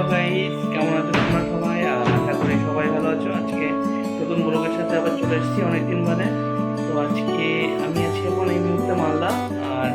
Hello কেমন আছো তোমরা সবাই? আর আশা করি সবাই ভালো আছো। আজকে নতুন ব্লগের সাথে আবার চলে এসেছি অনেকদিন বাদে। তো আজকে আমি আছি এখন এই মুহূর্তে মালদা। আর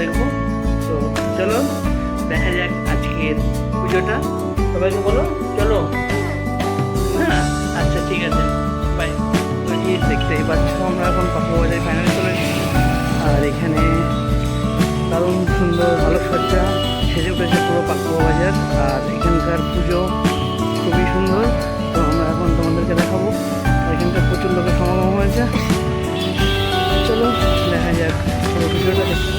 দেখব। তো চলো, দেখা যাক আজকের পুজোটা। সবাইকে বলো, চলো। হ্যাঁ আচ্ছা ঠিক আছে। বাই তো দেখতেই পাচ্ছ, আমরা এখন পাখা বাজারে ফাইনালি চলে আর এখানে দারুণ সুন্দর আলোকসজ্জা, সেজে উঠেছে পুরো পাকুয়া বাজার। আর এখানকার পুজো খুবই সুন্দর। তো আমরা এখন তোমাদেরকে দেখাবো। আর এখানকার প্রচুর লোকের সমাগম হয়েছে। চলো, দেখা যাক পুরো ভিডিওটা দেখতে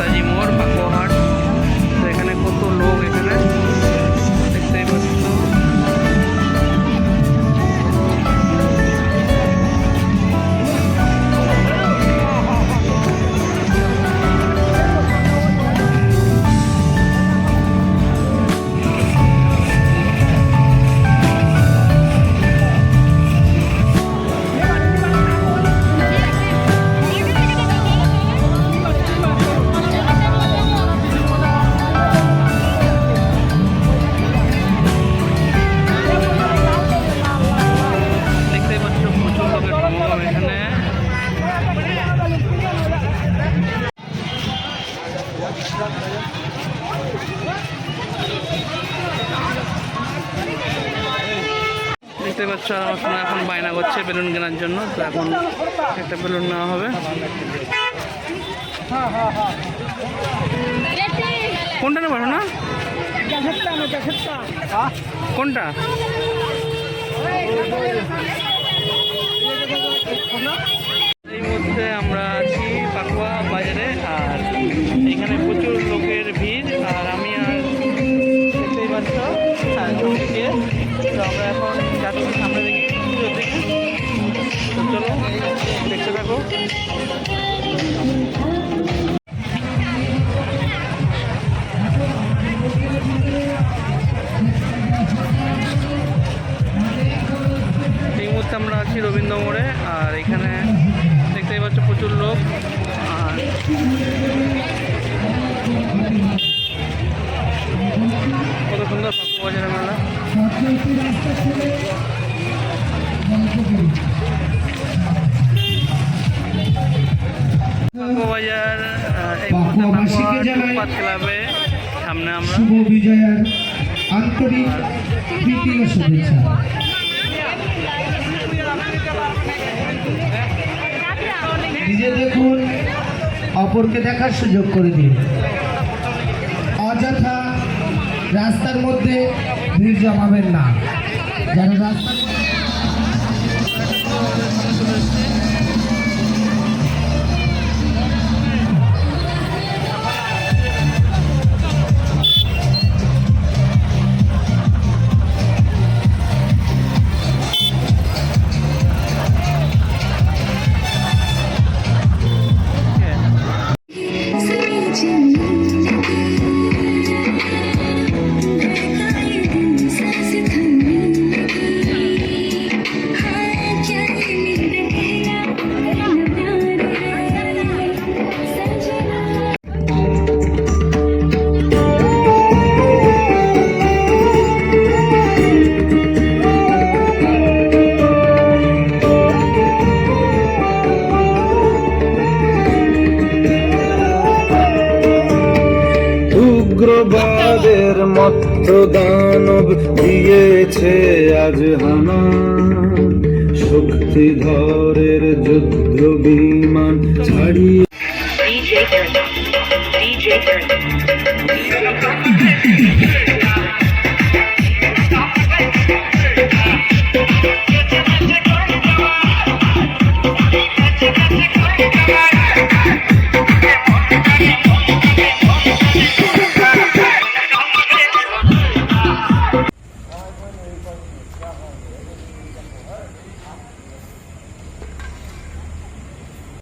está দেখতে পাচ্ছ আর আমার সঙ্গে এখন বায়না করছে বেলুন কেনার জন্য, তো এখন একটা বেলুন নেওয়া হবে। কোনটা নেব না কোনটা? এই মুহূর্তে এই মুহূর্তে আমরা আছি রবীন্দ্র মোড়ে আর এখানে দেখতেই পাচ্ছ প্রচুর লোক। আর কত সুন্দর পাকু বাজারের মেলা। শুভ বিজয়ের আন্তরিক শুভেচ্ছা। নিজে দেখুন, অপরকে দেখার সুযোগ করে দিন। অযথা রাস্তার মধ্যে ভিড় জমাবেন না। যারা রাস্তার উগ্রবাদের মত্ত দানব দিয়েছে আজ হানা শক্তিধরের যুদ্ধ বিমান ছাড়িয়ে